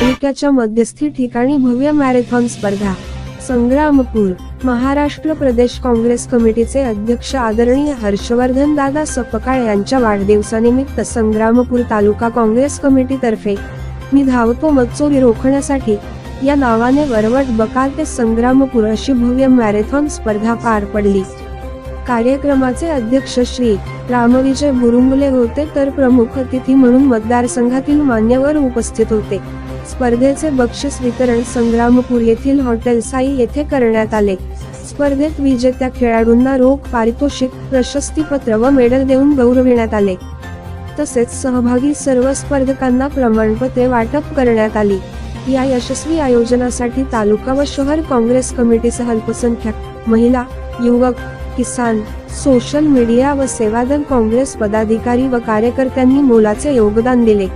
तालुक्याच्या मध्यस्थी ठिकाणी भव्य मॅरेथॉन स्पर्धा. संग्रामपूर महाराष्ट्र प्रदेश काँग्रेस कमिटीचे अध्यक्ष आदरणीय हर्षवर्धन दादा सपकाळ यांच्या वाढदिवसानिमित्त संग्रामपूर तालुका काँग्रेस कमिटीतर्फे मी धावतो मचोरी रोखण्यासाठी. या नावाने वरवट बकाल ते संग्रामपूर अशी भव्य मॅरेथॉन स्पर्धा पार पडली. कार्यक्रमाचे अध्यक्ष श्री रामविजय बुरुंगले होते तर प्रमुख अतिथी म्हणून मतदारसंघातील मान्यवर उपस्थित होते. स्पर्धेचे बक्षीस वितरण संग्रामपूर येथील हॉटेल साई येथे करण्यात आले. स्पर्धेत विजेत्या खेळाडूंना रोख पारितोषिक प्रशस्तीपत्र व मेडल देऊन गौरविण्यात आले. तसेच सहभागी सर्व स्पर्धकांना प्रमाणपत्रे वाटप करण्यात आली. या यशस्वी आयोजनासाठी तालुका व शहर काँग्रेस कमिटीसह अल्पसंख्याक महिला युवक किसान सोशल मीडिया व सेवादल काँग्रेस पदाधिकारी व कार्यकर्त्यांनी मोलाचे योगदान दिले.